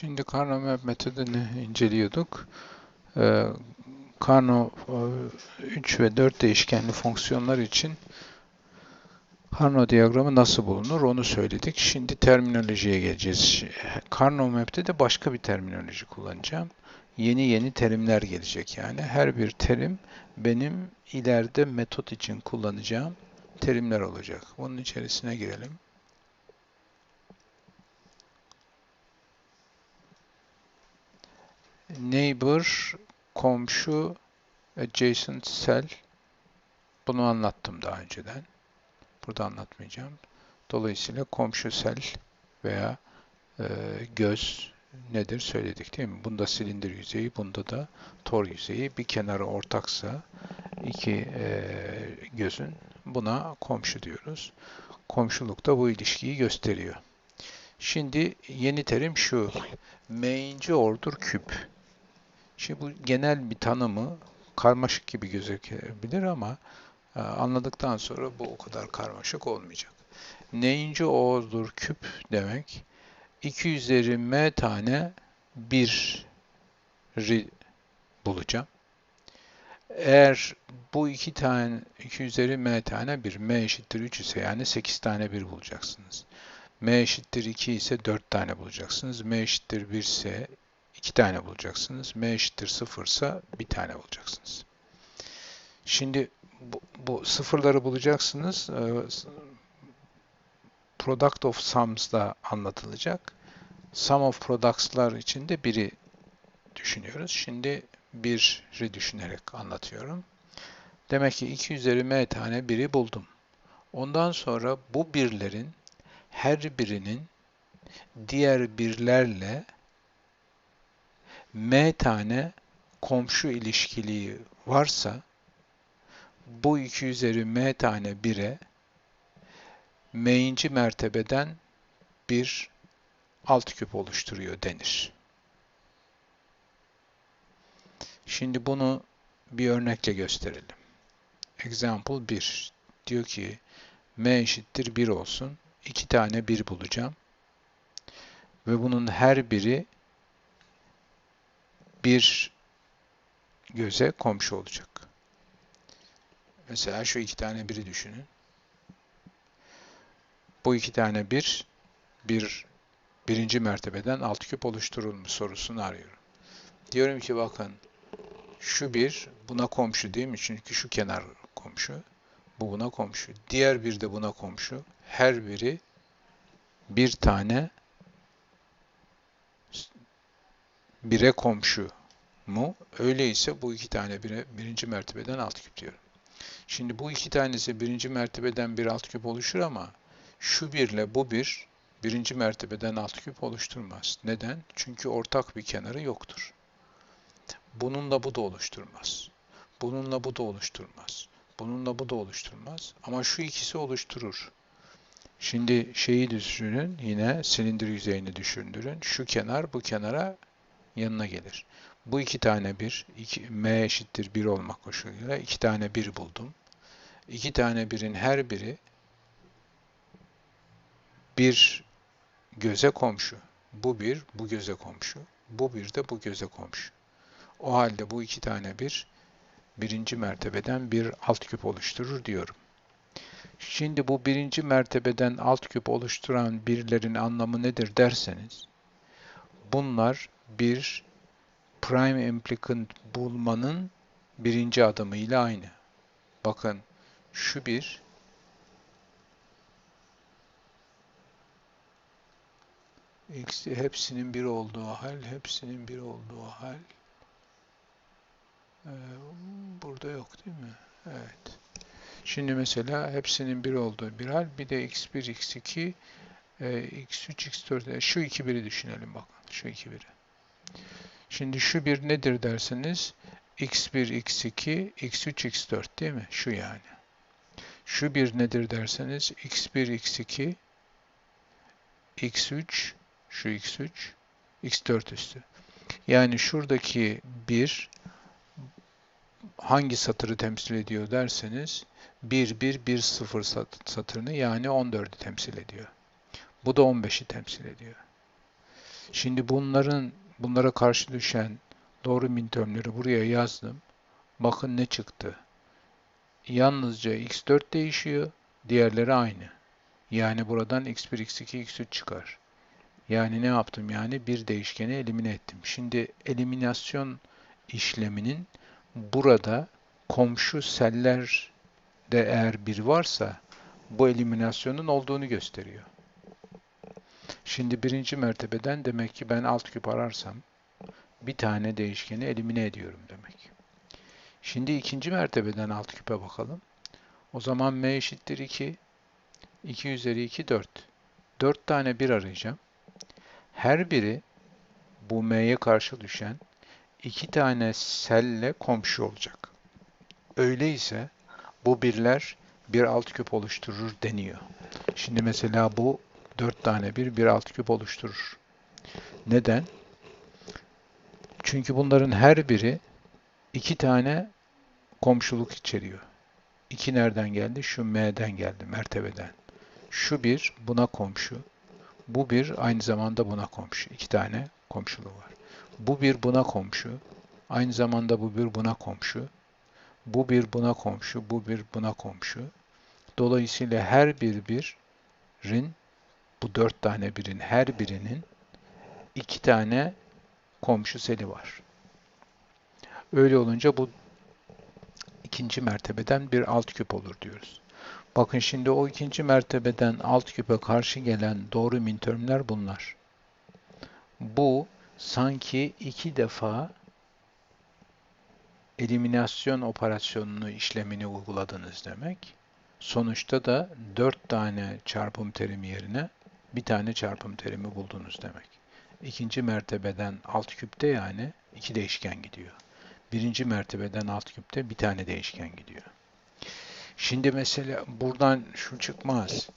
Şimdi Karnaugh Map metodunu inceliyorduk. Ee, Karnaugh 3 ve 4 değişkenli fonksiyonlar için Karnaugh diyagramı nasıl bulunur onu söyledik. Şimdi terminolojiye geleceğiz. Karnaugh Map'te de başka bir terminoloji kullanacağım. Yeni yeni terimler gelecek yani. Her bir terim benim ileride metot için kullanacağım terimler olacak. Bunun içerisine girelim. Neighbor, komşu, adjacent cell. Bunu anlattım daha önceden. Burada anlatmayacağım. Dolayısıyla komşu sel veya e, göz nedir söyledik değil mi? Bunda silindir yüzeyi, bunda da tor yüzeyi. Bir kenarı ortaksa iki e, gözün buna komşu diyoruz. Komşulukta bu ilişkiyi gösteriyor. Şimdi yeni terim şu. M'inci ordur küp. Şimdi bu genel bir tanımı karmaşık gibi gözükebilir ama e, anladıktan sonra bu o kadar karmaşık olmayacak. N'inci o'dur küp demek 2 üzeri m tane 1 bulacağım. Eğer bu iki tane 2 üzeri m tane 1 m eşittir 3 ise yani 8 tane 1 bulacaksınız. m eşittir 2 ise 4 tane bulacaksınız. m eşittir 1 ise 2 tane bulacaksınız. m eşittir 0 ise 1 tane bulacaksınız. Şimdi bu, bu sıfırları bulacaksınız. Ee, product of sums da anlatılacak. Sum of products'lar için de biri düşünüyoruz. Şimdi biri düşünerek anlatıyorum. Demek ki 2 üzeri m tane biri buldum. Ondan sonra bu birlerin her birinin diğer birlerle m tane komşu ilişkiliği varsa bu 2 üzeri m tane 1'e m'inci mertebeden bir alt küp oluşturuyor denir. Şimdi bunu bir örnekle gösterelim. Example 1. Diyor ki m eşittir 1 olsun. 2 tane 1 bulacağım. Ve bunun her biri bir göze komşu olacak. Mesela şu iki tane biri düşünün. Bu iki tane bir, bir birinci mertebeden alt küp oluşturur mu sorusunu arıyorum. Diyorum ki bakın şu bir buna komşu değil mi? Çünkü şu kenar komşu. Bu buna komşu. Diğer bir de buna komşu. Her biri bir tane bire komşu mu? Öyleyse bu iki tane bire, birinci mertebeden alt küp diyorum. Şimdi bu iki tanesi birinci mertebeden bir alt küp oluşur ama şu birle bu bir birinci mertebeden alt küp oluşturmaz. Neden? Çünkü ortak bir kenarı yoktur. Bununla bu da oluşturmaz. Bununla bu da oluşturmaz. Bununla bu da oluşturmaz. Ama şu ikisi oluşturur. Şimdi şeyi düşünün, yine silindir yüzeyini düşündürün. Şu kenar bu kenara yanına gelir. Bu iki tane bir, iki, m eşittir 1 olmak koşuluyla iki tane bir buldum. İki tane birin her biri bir göze komşu. Bu bir, bu göze komşu. Bu bir de bu göze komşu. O halde bu iki tane bir, birinci mertebeden bir alt küp oluşturur diyorum. Şimdi bu birinci mertebeden alt küp oluşturan birlerin anlamı nedir derseniz, bunlar bir prime implicant bulmanın birinci adımı ile aynı. Bakın şu bir x hepsinin bir olduğu hal, hepsinin bir olduğu hal ee, burada yok değil mi? Evet. Şimdi mesela hepsinin bir olduğu bir hal, bir de x1, x2, x3, x4, şu iki biri düşünelim bakın, şu iki biri. Şimdi şu bir nedir derseniz x1, x2, x3, x4 değil mi? Şu yani. Şu bir nedir derseniz x1, x2, x3, şu x3, x4 üstü. Yani şuradaki bir hangi satırı temsil ediyor derseniz 1, 1, 1, 0 satırını yani 14'ü temsil ediyor. Bu da 15'i temsil ediyor. Şimdi bunların bunlara karşı düşen doğru mintermleri buraya yazdım. Bakın ne çıktı. Yalnızca x4 değişiyor, diğerleri aynı. Yani buradan x1, x2, x3 çıkar. Yani ne yaptım? Yani bir değişkeni elimine ettim. Şimdi eliminasyon işleminin burada komşu seller de eğer bir varsa bu eliminasyonun olduğunu gösteriyor. Şimdi birinci mertebeden demek ki ben alt küp ararsam bir tane değişkeni elimine ediyorum demek. Şimdi ikinci mertebeden alt küpe bakalım. O zaman m eşittir 2. 2 üzeri 2 4. 4 tane 1 arayacağım. Her biri bu m'ye karşı düşen iki tane selle komşu olacak. Öyleyse bu birler bir alt küp oluşturur deniyor. Şimdi mesela bu 4 tane bir bir alt küp oluşturur. Neden? Çünkü bunların her biri iki tane komşuluk içeriyor. İki nereden geldi? Şu M'den geldi, mertebeden. Şu bir buna komşu. Bu bir aynı zamanda buna komşu. İki tane komşuluğu var. Bu bir buna komşu. Aynı zamanda bu bir buna komşu. Bu bir buna komşu. Bu bir buna komşu. Dolayısıyla her bir birin bu dört tane birin her birinin iki tane komşu seli var. Öyle olunca bu ikinci mertebeden bir alt küp olur diyoruz. Bakın şimdi o ikinci mertebeden alt küpe karşı gelen doğru mintermler bunlar. Bu sanki iki defa eliminasyon operasyonunu işlemini uyguladınız demek. Sonuçta da dört tane çarpım terimi yerine bir tane çarpım terimi buldunuz demek. İkinci mertebeden alt küpte yani iki değişken gidiyor. Birinci mertebeden alt küpte bir tane değişken gidiyor. Şimdi mesela buradan şu çıkmaz.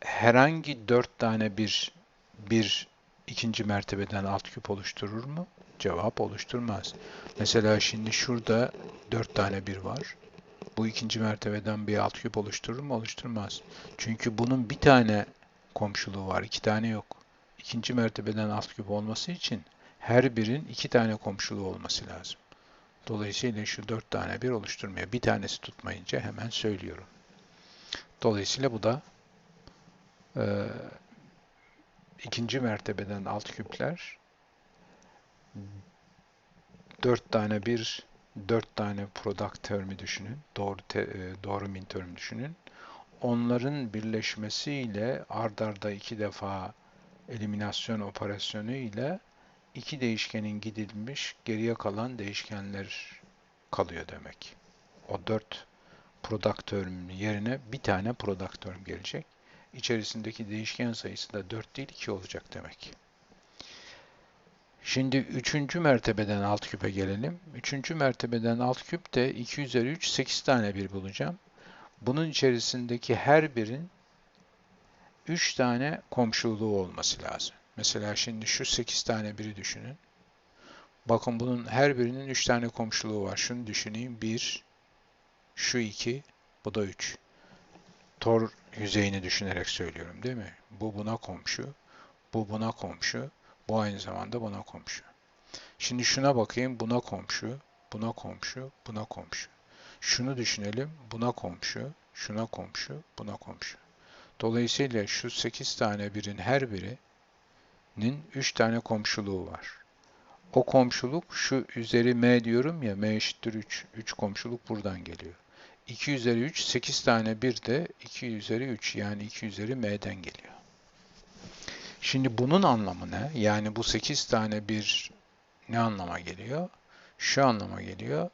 Herhangi dört tane bir bir ikinci mertebeden alt küp oluşturur mu? Cevap oluşturmaz. Mesela şimdi şurada dört tane bir var. Bu ikinci mertebeden bir alt küp oluşturur mu? Oluşturmaz. Çünkü bunun bir tane komşuluğu var, iki tane yok. İkinci mertebeden alt küp olması için her birin iki tane komşuluğu olması lazım. Dolayısıyla şu dört tane bir oluşturmuyor. Bir tanesi tutmayınca hemen söylüyorum. Dolayısıyla bu da e, ikinci mertebeden alt küpler dört tane bir dört tane product termi düşünün. Doğru te, e, doğru min termi düşünün. Onların birleşmesiyle ard arda iki defa eliminasyon operasyonu ile iki değişkenin gidilmiş, geriye kalan değişkenler kalıyor demek. O dört product term yerine bir tane product term gelecek. İçerisindeki değişken sayısı da 4 değil 2 olacak demek. Şimdi üçüncü mertebeden alt küpe gelelim. Üçüncü mertebeden alt küp de 2 üzeri 3, 8 tane bir bulacağım. Bunun içerisindeki her birin 3 tane komşuluğu olması lazım. Mesela şimdi şu 8 tane biri düşünün. Bakın bunun her birinin 3 tane komşuluğu var. Şunu düşüneyim. 1, şu 2, bu da 3. Tor yüzeyini düşünerek söylüyorum değil mi? Bu buna komşu, bu buna komşu, bu aynı zamanda buna komşu. Şimdi şuna bakayım. Buna komşu, buna komşu, buna komşu. Şunu düşünelim. Buna komşu, şuna komşu, buna komşu. Dolayısıyla şu 8 tane birin her birinin 3 tane komşuluğu var. O komşuluk şu üzeri m diyorum ya m eşittir 3. 3 komşuluk buradan geliyor. 2 üzeri 3 8 tane 1 de 2 üzeri 3 yani 2 üzeri m'den geliyor. Şimdi bunun anlamı ne? Yani bu 8 tane 1 ne anlama geliyor? Şu anlama geliyor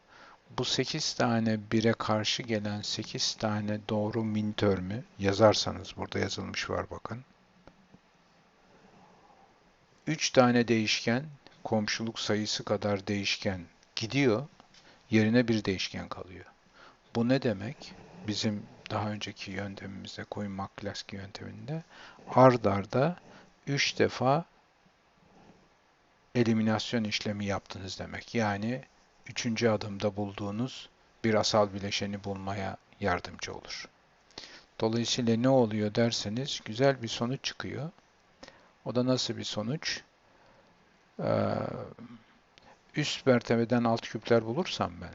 bu 8 tane 1'e karşı gelen 8 tane doğru min termi yazarsanız burada yazılmış var bakın. 3 tane değişken komşuluk sayısı kadar değişken gidiyor. Yerine bir değişken kalıyor. Bu ne demek? Bizim daha önceki yöntemimizde koyun maklaski yönteminde ard arda 3 defa eliminasyon işlemi yaptınız demek. Yani üçüncü adımda bulduğunuz bir asal bileşeni bulmaya yardımcı olur. Dolayısıyla ne oluyor derseniz güzel bir sonuç çıkıyor. O da nasıl bir sonuç? Ee, üst mertebeden alt küpler bulursam ben,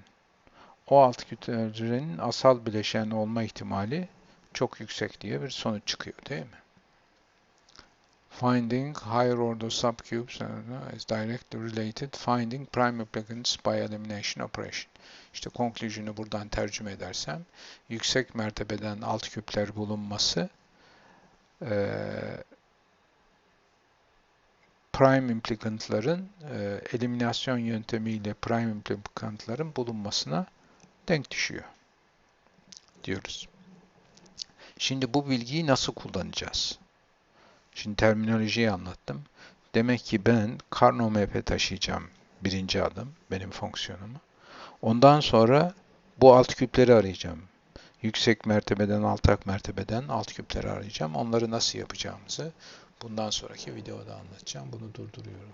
o alt küplerin asal bileşen olma ihtimali çok yüksek diye bir sonuç çıkıyor değil mi? Finding higher order subcubes uh, is directly related finding prime implicants by elimination operation. İşte conclusion'u buradan tercüme edersem, yüksek mertebeden alt küpler bulunması eee prime implicantların e, eliminasyon yöntemiyle prime implicantların bulunmasına denk düşüyor diyoruz. Şimdi bu bilgiyi nasıl kullanacağız? Şimdi terminolojiyi anlattım. Demek ki ben Karno map'e taşıyacağım birinci adım benim fonksiyonumu. Ondan sonra bu alt küpleri arayacağım. Yüksek mertebeden, altak mertebeden alt küpleri arayacağım. Onları nasıl yapacağımızı bundan sonraki videoda anlatacağım. Bunu durduruyorum.